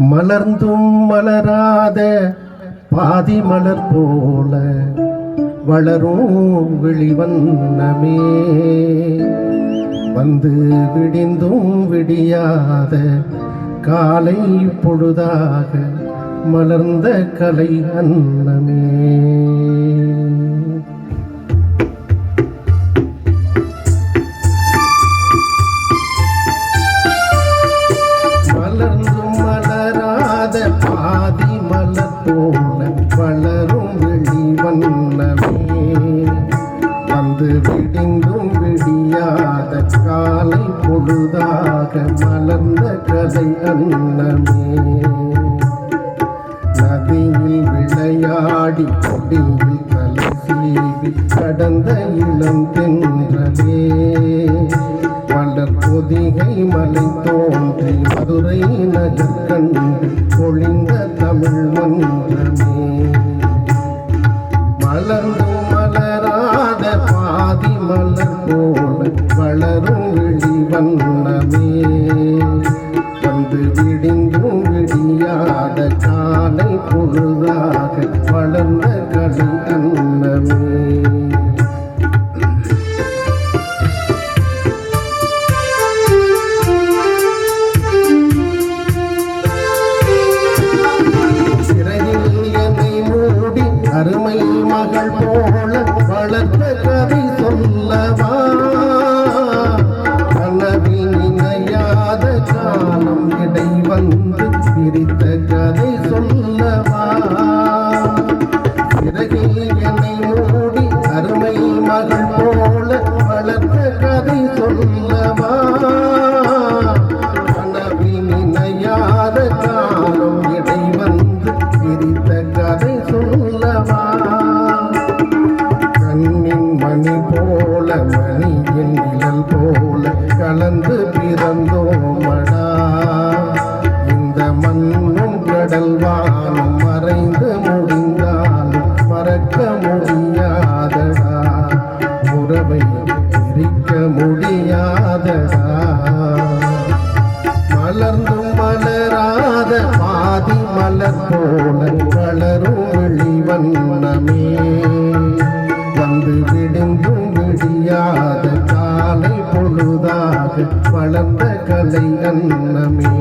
மலர்ந்தும் மலராத பாதி மலர் போல வளரும் விழிவண்ணமே. வந்து விடிந்தும் விடியாத காலை பொழுதாக மலர்ந்த கலை அன்னமே. வந்து விடிந்தும் விடியாத காலை பொழுதாக மலர்ந்த கதை அன்னமே. நதியில் விளையாடி கொடியில் தலை சீவி கடந்த இளம் தென்றலே. வளர் பொதிகை மலை தோன்றி மதுரை நகர் கண்டு பொழிந்த தமிழ் மன்றமே வளரும் விழி வண்ணமே வந்து விடிந்தும் விடியாத காலை பொழுதாக வளர்ந்த கலை அன்னமே வந்து பிரித்த கதை சொல்லவா சிறையில் என்னை மூடி அருமை மகள் போல வளர்த்த கதை சொல்லவா கனவி நினையாத காலம் இடை வந்து பிரித்த கதை சொல்லவா கண்ணின் மணி போல மணியின் நிழல் போல கலந்து பிறந்தோமடா முடியாதடா மலர்ந்தும் மலராத பாதி மலர் போல வளரும் வெளிவண்ணமே வந்து விடுந்தும் விடியாத காலை பொழுதாக வளர்ந்த கலை அன்னமே.